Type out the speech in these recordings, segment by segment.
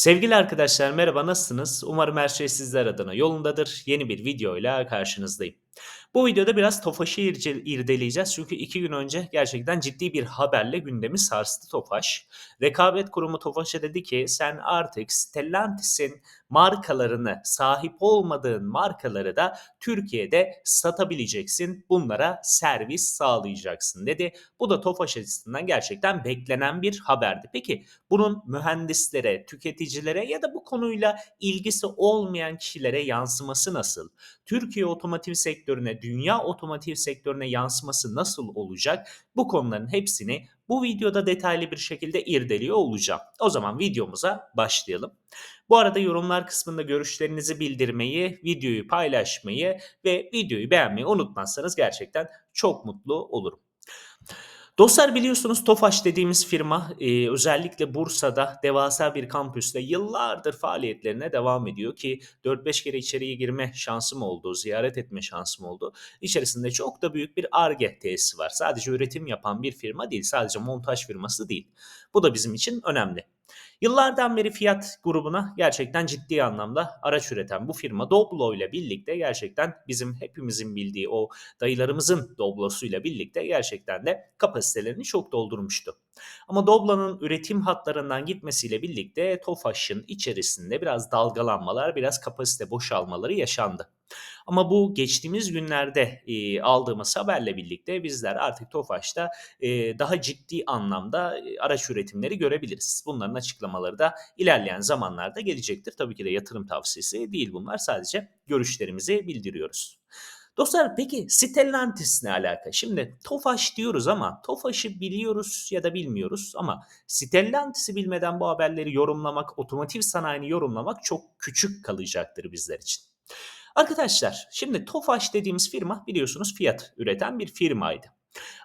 Sevgili arkadaşlar merhaba nasılsınız? Umarım her şey sizler adına yolundadır. Yeni bir videoyla karşınızdayım. Bu videoda biraz Tofaş'ı irdeleyeceğiz. Çünkü iki gün önce gerçekten ciddi bir haberle gündemi sarstı Tofaş. Rekabet Kurumu Tofaş'a dedi ki sen artık Stellantis'in markalarını sahip olmadığın markaları da Türkiye'de satabileceksin. Bunlara servis sağlayacaksın dedi. Bu da Tofaş açısından gerçekten beklenen bir haberdi. Peki bunun mühendislere, tüketicilere ya da bu konuyla ilgisi olmayan kişilere yansıması nasıl? Türkiye otomotiv sektörüne, dünya otomotiv sektörüne yansıması nasıl olacak? Bu konuların hepsini bu videoda detaylı bir şekilde irdeliyor olacağım. O zaman videomuza başlayalım. Bu arada yorumlar kısmında görüşlerinizi bildirmeyi, videoyu paylaşmayı ve videoyu beğenmeyi unutmazsanız gerçekten çok mutlu olurum. Dostlar biliyorsunuz Tofaş dediğimiz firma e, özellikle Bursa'da devasa bir kampüste yıllardır faaliyetlerine devam ediyor ki 4-5 kere içeriye girme şansım oldu, ziyaret etme şansım oldu. İçerisinde çok da büyük bir ARGE tesisi var. Sadece üretim yapan bir firma değil, sadece montaj firması değil. Bu da bizim için önemli. Yıllardan beri Fiat grubuna gerçekten ciddi anlamda araç üreten bu firma Doblo ile birlikte gerçekten bizim hepimizin bildiği o dayılarımızın Doblo'suyla birlikte gerçekten de kapasitelerini çok doldurmuştu. Ama Doblo'nun üretim hatlarından gitmesiyle birlikte Tofaş'ın içerisinde biraz dalgalanmalar, biraz kapasite boşalmaları yaşandı. Ama bu geçtiğimiz günlerde e, aldığımız haberle birlikte bizler artık Tofaş'ta e, daha ciddi anlamda e, araç üretimleri görebiliriz. Bunların açıklamaları da ilerleyen zamanlarda gelecektir. Tabii ki de yatırım tavsiyesi değil bunlar. Sadece görüşlerimizi bildiriyoruz. Dostlar peki Stellantis ne alaka? Şimdi Tofaş diyoruz ama Tofaş'ı biliyoruz ya da bilmiyoruz ama Stellantis'i bilmeden bu haberleri yorumlamak, otomotiv sanayini yorumlamak çok küçük kalacaktır bizler için. Arkadaşlar şimdi Tofaş dediğimiz firma biliyorsunuz Fiat üreten bir firmaydı.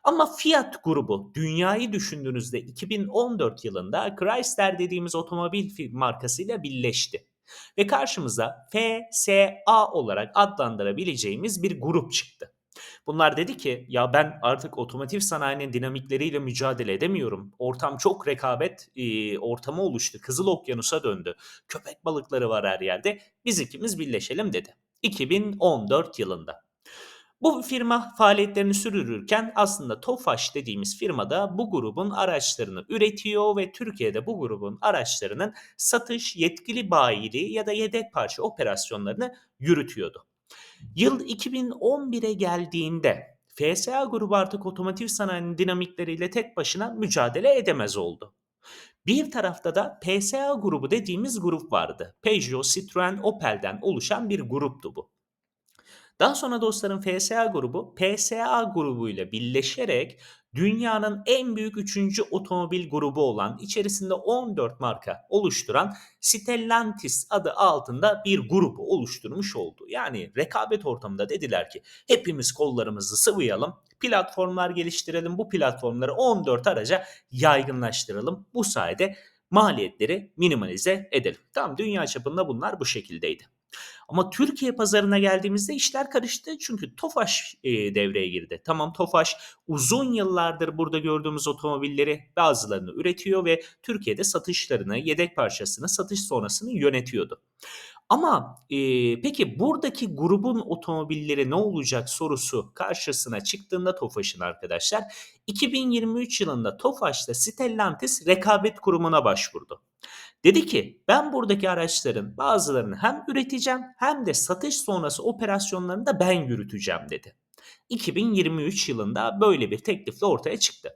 Ama Fiat grubu dünyayı düşündüğünüzde 2014 yılında Chrysler dediğimiz otomobil markasıyla birleşti. Ve karşımıza FSA olarak adlandırabileceğimiz bir grup çıktı. Bunlar dedi ki ya ben artık otomotiv sanayinin dinamikleriyle mücadele edemiyorum. Ortam çok rekabet e, ortamı oluştu. Kızıl Okyanus'a döndü. Köpek balıkları var her yerde. Biz ikimiz birleşelim dedi. 2014 yılında. Bu firma faaliyetlerini sürdürürken aslında Tofaş dediğimiz firmada bu grubun araçlarını üretiyor ve Türkiye'de bu grubun araçlarının satış, yetkili bayiliği ya da yedek parça operasyonlarını yürütüyordu. Yıl 2011'e geldiğinde FSA grubu artık otomotiv sanayinin dinamikleriyle tek başına mücadele edemez oldu. Bir tarafta da PSA grubu dediğimiz grup vardı. Peugeot, Citroen, Opel'den oluşan bir gruptu bu. Daha sonra dostlarım FSA grubu PSA grubuyla birleşerek dünyanın en büyük 3. otomobil grubu olan içerisinde 14 marka oluşturan Stellantis adı altında bir grubu oluşturmuş oldu. Yani rekabet ortamında dediler ki hepimiz kollarımızı sıvayalım, platformlar geliştirelim, bu platformları 14 araca yaygınlaştıralım. Bu sayede maliyetleri minimalize edelim. Tamam dünya çapında bunlar bu şekildeydi. Ama Türkiye pazarına geldiğimizde işler karıştı çünkü Tofaş e, devreye girdi. Tamam Tofaş uzun yıllardır burada gördüğümüz otomobilleri bazılarını üretiyor ve Türkiye'de satışlarını, yedek parçasını, satış sonrasını yönetiyordu. Ama e, peki buradaki grubun otomobilleri ne olacak sorusu karşısına çıktığında Tofaş'ın arkadaşlar 2023 yılında Tofaş'ta Stellantis rekabet kurumuna başvurdu. Dedi ki ben buradaki araçların bazılarını hem üreteceğim hem de satış sonrası operasyonlarını da ben yürüteceğim dedi. 2023 yılında böyle bir teklifle ortaya çıktı.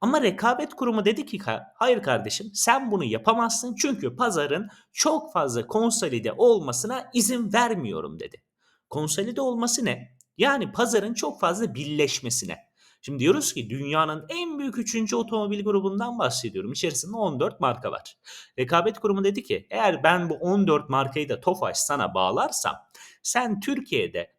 Ama rekabet kurumu dedi ki hayır kardeşim sen bunu yapamazsın çünkü pazarın çok fazla konsolide olmasına izin vermiyorum dedi. Konsolide olması ne? Yani pazarın çok fazla birleşmesine. Şimdi diyoruz ki dünyanın en büyük 3. otomobil grubundan bahsediyorum. İçerisinde 14 marka var. Rekabet kurumu dedi ki eğer ben bu 14 markayı da Tofaş sana bağlarsam sen Türkiye'de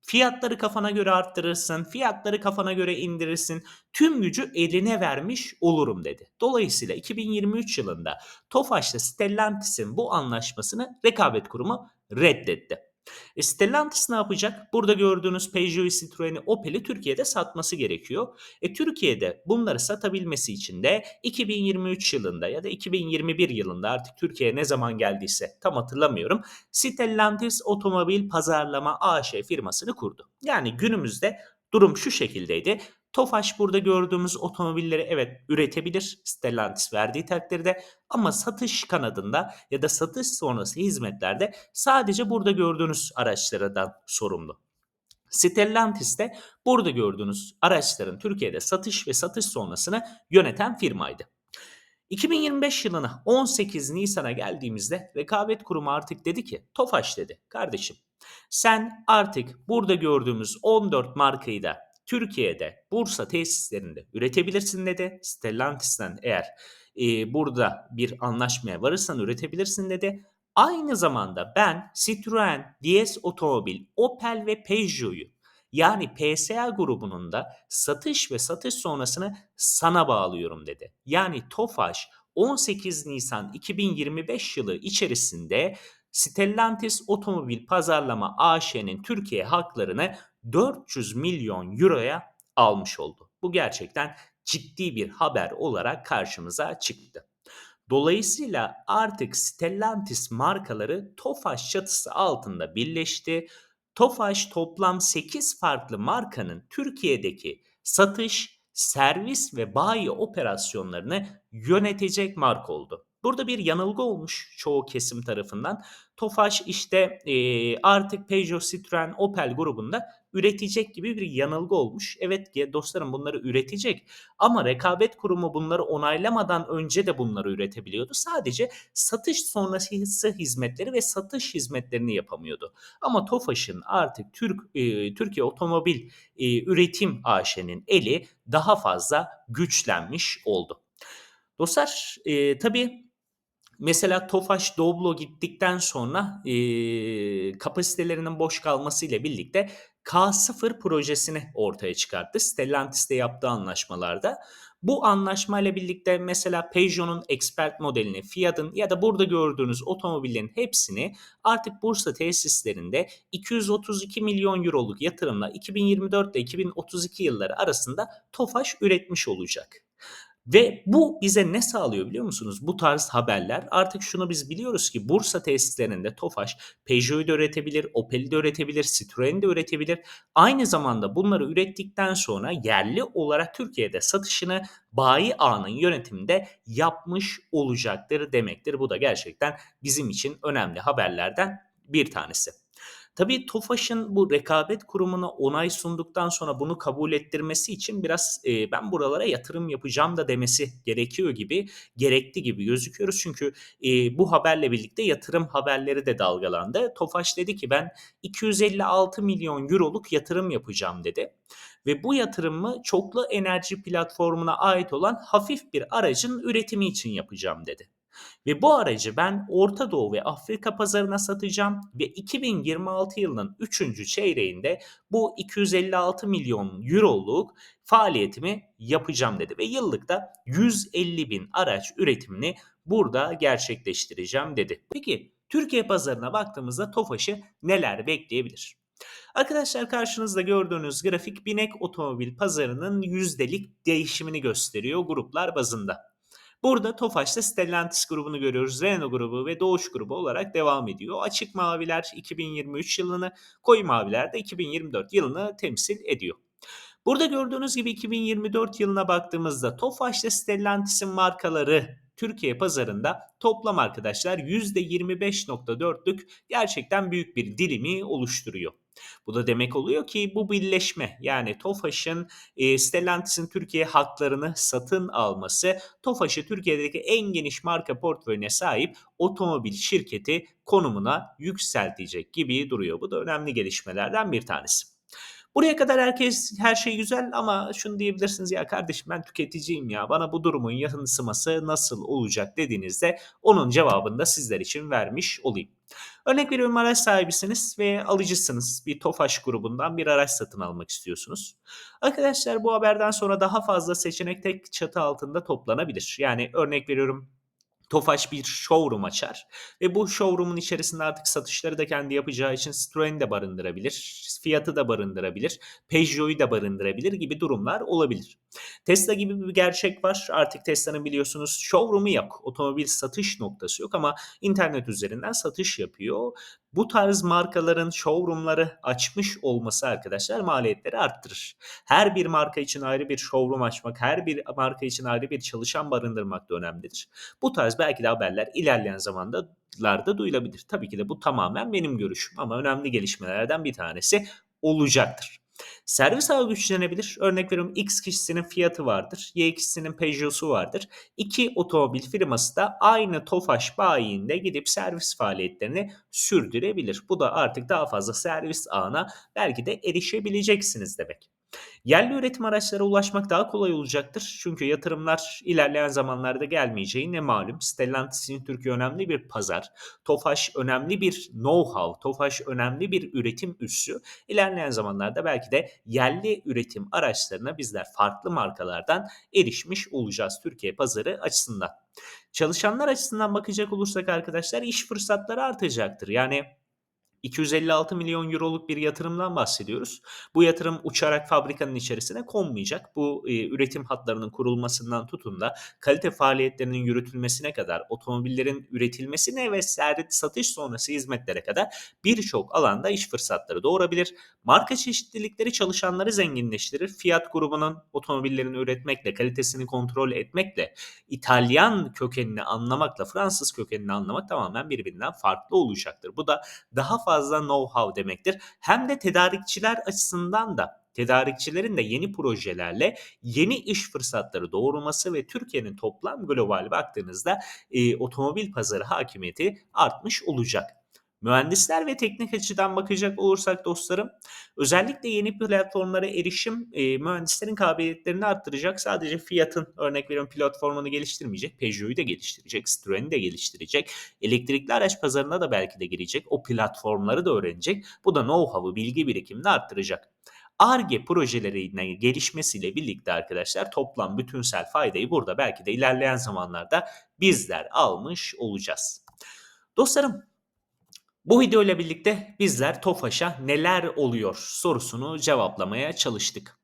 fiyatları kafana göre arttırırsın, fiyatları kafana göre indirirsin, tüm gücü eline vermiş olurum dedi. Dolayısıyla 2023 yılında Tofaş'la Stellantis'in bu anlaşmasını rekabet kurumu reddetti. E, Stellantis ne yapacak? Burada gördüğünüz Peugeot'u, Citroen'i, Opel'i Türkiye'de satması gerekiyor. E, Türkiye'de bunları satabilmesi için de 2023 yılında ya da 2021 yılında artık Türkiye'ye ne zaman geldiyse tam hatırlamıyorum. Stellantis Otomobil Pazarlama AŞ firmasını kurdu. Yani günümüzde durum şu şekildeydi. Tofaş burada gördüğümüz otomobilleri evet üretebilir Stellantis verdiği takdirde ama satış kanadında ya da satış sonrası hizmetlerde sadece burada gördüğünüz araçlardan sorumlu. Stellantis de burada gördüğünüz araçların Türkiye'de satış ve satış sonrasını yöneten firmaydı. 2025 yılına 18 Nisan'a geldiğimizde rekabet kurumu artık dedi ki Tofaş dedi kardeşim sen artık burada gördüğümüz 14 markayı da Türkiye'de Bursa tesislerinde üretebilirsin dedi. Stellantis'ten eğer e, burada bir anlaşmaya varırsan üretebilirsin dedi. Aynı zamanda ben Citroen, DS Otomobil, Opel ve Peugeot'u yani PSA grubunun da satış ve satış sonrasını sana bağlıyorum dedi. Yani Tofaş 18 Nisan 2025 yılı içerisinde Stellantis Otomobil Pazarlama AŞ'nin Türkiye haklarını 400 milyon euroya almış oldu. Bu gerçekten ciddi bir haber olarak karşımıza çıktı. Dolayısıyla artık Stellantis markaları Tofaş çatısı altında birleşti. Tofaş toplam 8 farklı markanın Türkiye'deki satış, servis ve bayi operasyonlarını yönetecek marka oldu. Burada bir yanılgı olmuş çoğu kesim tarafından. Tofaş işte e, artık Peugeot, Citroen, Opel grubunda üretecek gibi bir yanılgı olmuş. Evet dostlarım bunları üretecek ama rekabet kurumu bunları onaylamadan önce de bunları üretebiliyordu. Sadece satış sonrası hizmetleri ve satış hizmetlerini yapamıyordu. Ama Tofaş'ın artık Türk e, Türkiye Otomobil e, Üretim AŞ'nin eli daha fazla güçlenmiş oldu. Dostlar e, tabii Mesela Tofaş Doblo gittikten sonra e, kapasitelerinin boş kalmasıyla birlikte K0 projesini ortaya çıkarttı. Stellantis'te yaptığı anlaşmalarda. Bu anlaşmayla birlikte mesela Peugeot'un Expert modelini, Fiat'ın ya da burada gördüğünüz otomobillerin hepsini artık Bursa tesislerinde 232 milyon euroluk yatırımla 2024 ile 2032 yılları arasında Tofaş üretmiş olacak. Ve bu bize ne sağlıyor biliyor musunuz? Bu tarz haberler artık şunu biz biliyoruz ki Bursa tesislerinde Tofaş Peugeot'u da üretebilir, Opel'i de üretebilir, Citroen'i de üretebilir. Aynı zamanda bunları ürettikten sonra yerli olarak Türkiye'de satışını bayi ağının yönetiminde yapmış olacaktır demektir. Bu da gerçekten bizim için önemli haberlerden bir tanesi. Tabii TOFAŞ'ın bu rekabet kurumuna onay sunduktan sonra bunu kabul ettirmesi için biraz e, ben buralara yatırım yapacağım da demesi gerekiyor gibi, gerekli gibi gözüküyoruz. Çünkü e, bu haberle birlikte yatırım haberleri de dalgalandı. TOFAŞ dedi ki ben 256 milyon euroluk yatırım yapacağım dedi. Ve bu yatırımı çoklu enerji platformuna ait olan hafif bir aracın üretimi için yapacağım dedi. Ve bu aracı ben Orta Doğu ve Afrika pazarına satacağım ve 2026 yılının 3. çeyreğinde bu 256 milyon euroluk faaliyetimi yapacağım dedi ve yıllıkta 150 bin araç üretimini burada gerçekleştireceğim dedi. Peki Türkiye pazarına baktığımızda TOFAŞ'ı neler bekleyebilir? Arkadaşlar karşınızda gördüğünüz grafik binek otomobil pazarının yüzdelik değişimini gösteriyor gruplar bazında. Burada Tofaş'ta Stellantis grubunu görüyoruz. Renault grubu ve Doğuş grubu olarak devam ediyor. Açık maviler 2023 yılını, koyu maviler de 2024 yılını temsil ediyor. Burada gördüğünüz gibi 2024 yılına baktığımızda Tofaş'ta Stellantis'in markaları Türkiye pazarında toplam arkadaşlar %25.4'lük gerçekten büyük bir dilimi oluşturuyor. Bu da demek oluyor ki bu birleşme yani Tofaş'ın e, Stellantis'in Türkiye haklarını satın alması Tofaş'ı Türkiye'deki en geniş marka portföyüne sahip otomobil şirketi konumuna yükseltecek gibi duruyor. Bu da önemli gelişmelerden bir tanesi. Buraya kadar herkes her şey güzel ama şunu diyebilirsiniz ya kardeşim ben tüketiciyim ya bana bu durumun yansıması nasıl olacak dediğinizde onun cevabını da sizler için vermiş olayım. Örnek veriyorum araç sahibisiniz ve alıcısınız. Bir Tofaş grubundan bir araç satın almak istiyorsunuz. Arkadaşlar bu haberden sonra daha fazla seçenek tek çatı altında toplanabilir. Yani örnek veriyorum Tofaş bir showroom açar ve bu showroom'un içerisinde artık satışları da kendi yapacağı için Citroen'i de barındırabilir, Fiat'ı da barındırabilir, Peugeot'u da barındırabilir gibi durumlar olabilir. Tesla gibi bir gerçek var. Artık Tesla'nın biliyorsunuz showroom'u yok. Otomobil satış noktası yok ama internet üzerinden satış yapıyor. Bu tarz markaların showroom'ları açmış olması arkadaşlar maliyetleri arttırır. Her bir marka için ayrı bir showroom açmak, her bir marka için ayrı bir çalışan barındırmak da önemlidir. Bu tarz belki de haberler ilerleyen zamanlarda duyulabilir. Tabii ki de bu tamamen benim görüşüm ama önemli gelişmelerden bir tanesi olacaktır. Servis ağı güçlenebilir. Örnek veriyorum X kişisinin fiyatı vardır. Y kişisinin Peugeot'su vardır. İki otomobil firması da aynı Tofaş bayiinde gidip servis faaliyetlerini sürdürebilir. Bu da artık daha fazla servis ağına belki de erişebileceksiniz demek. Yerli üretim araçlara ulaşmak daha kolay olacaktır. Çünkü yatırımlar ilerleyen zamanlarda gelmeyeceği ne malum. Stellantis için Türkiye önemli bir pazar. Tofaş önemli bir know-how. Tofaş önemli bir üretim üssü. İlerleyen zamanlarda belki de yerli üretim araçlarına bizler farklı markalardan erişmiş olacağız Türkiye pazarı açısından. Çalışanlar açısından bakacak olursak arkadaşlar iş fırsatları artacaktır. Yani 256 milyon euroluk bir yatırımdan bahsediyoruz. Bu yatırım uçarak fabrikanın içerisine konmayacak. Bu e, üretim hatlarının kurulmasından tutun da kalite faaliyetlerinin yürütülmesine kadar, otomobillerin üretilmesine ve satış sonrası hizmetlere kadar birçok alanda iş fırsatları doğurabilir. Marka çeşitlilikleri çalışanları zenginleştirir. Fiat grubunun otomobillerini üretmekle, kalitesini kontrol etmekle, İtalyan kökenini anlamakla, Fransız kökenini anlamak tamamen birbirinden farklı olacaktır. Bu da daha fazla fazla know-how demektir. Hem de tedarikçiler açısından da tedarikçilerin de yeni projelerle yeni iş fırsatları doğurması ve Türkiye'nin toplam global baktığınızda e, otomobil pazarı hakimiyeti artmış olacak. Mühendisler ve teknik açıdan bakacak olursak dostlarım özellikle yeni platformlara erişim e, mühendislerin kabiliyetlerini arttıracak. Sadece Fiat'ın örnek veriyorum platformunu geliştirmeyecek. Peugeot'u da geliştirecek. Citroen'i de geliştirecek. Elektrikli araç pazarına da belki de girecek. O platformları da öğrenecek. Bu da know-how'ı, bilgi birikimini arttıracak. ARGE projelerine gelişmesiyle birlikte arkadaşlar toplam bütünsel faydayı burada belki de ilerleyen zamanlarda bizler almış olacağız. Dostlarım bu video ile birlikte bizler TOFAŞ'a neler oluyor sorusunu cevaplamaya çalıştık.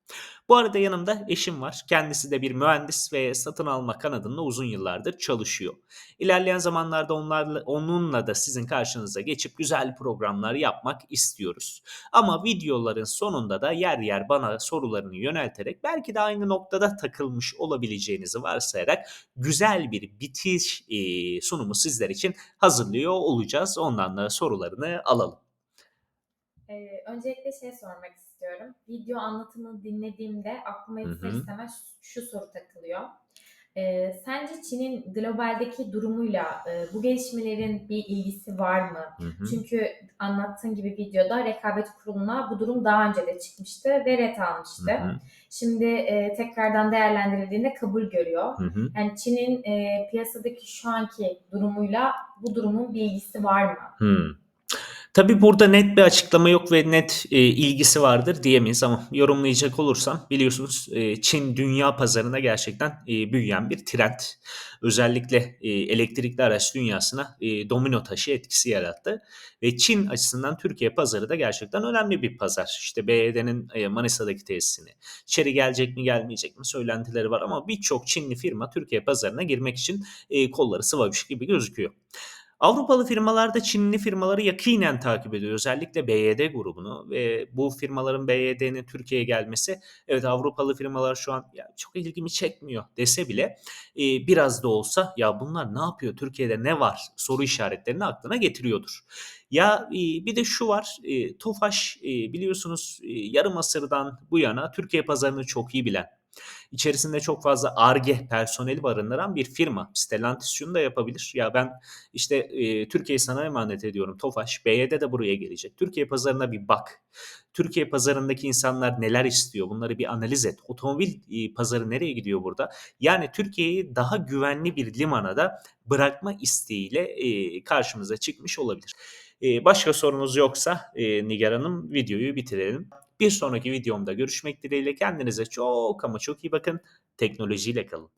Bu arada yanımda eşim var. Kendisi de bir mühendis ve satın alma kanadında uzun yıllardır çalışıyor. İlerleyen zamanlarda onlarla, onunla da sizin karşınıza geçip güzel programlar yapmak istiyoruz. Ama videoların sonunda da yer yer bana sorularını yönelterek belki de aynı noktada takılmış olabileceğinizi varsayarak güzel bir bitiş e, sunumu sizler için hazırlıyor olacağız. Ondan da sorularını alalım. Ee, öncelikle şey sormak istiyorum. Video anlatımını dinlediğimde aklıma ister istemez şu soru takılıyor. Ee, sence Çin'in globaldeki durumuyla e, bu gelişmelerin bir ilgisi var mı? Hı hı. Çünkü anlattığın gibi videoda rekabet kuruluna bu durum daha önce de çıkmıştı ve ret almıştı. Hı hı. Şimdi e, tekrardan değerlendirildiğinde kabul görüyor. Hı hı. Yani Çin'in e, piyasadaki şu anki durumuyla bu durumun bir ilgisi var mı? Hı. Tabii burada net bir açıklama yok ve net e, ilgisi vardır diyemeyiz ama yorumlayacak olursam biliyorsunuz e, Çin dünya pazarına gerçekten e, büyüyen bir trend. Özellikle e, elektrikli araç dünyasına e, domino taşı etkisi yarattı ve Çin açısından Türkiye pazarı da gerçekten önemli bir pazar. İşte BYD'nin e, Manisa'daki tesisini, içeri gelecek mi gelmeyecek mi söylentileri var ama birçok Çinli firma Türkiye pazarına girmek için e, kolları sıvamış gibi gözüküyor. Avrupalı firmalar da Çinli firmaları yakinen takip ediyor. Özellikle BYD grubunu ve bu firmaların BYD'nin Türkiye'ye gelmesi evet Avrupalı firmalar şu an ya çok ilgimi çekmiyor dese bile e, biraz da olsa ya bunlar ne yapıyor Türkiye'de ne var soru işaretlerini aklına getiriyordur. Ya e, bir de şu var e, Tofaş e, biliyorsunuz e, yarım asırdan bu yana Türkiye pazarını çok iyi bilen İçerisinde çok fazla ARGE personeli barındıran bir firma. Stellantis şunu da yapabilir. Ya ben işte e, Türkiye'yi sana emanet ediyorum Tofaş. BYD de buraya gelecek. Türkiye pazarına bir bak. Türkiye pazarındaki insanlar neler istiyor? Bunları bir analiz et. Otomobil e, pazarı nereye gidiyor burada? Yani Türkiye'yi daha güvenli bir limana da bırakma isteğiyle e, karşımıza çıkmış olabilir. E, başka sorunuz yoksa e, Nigar Hanım videoyu bitirelim. Bir sonraki videomda görüşmek dileğiyle kendinize çok ama çok iyi bakın. Teknolojiyle kalın.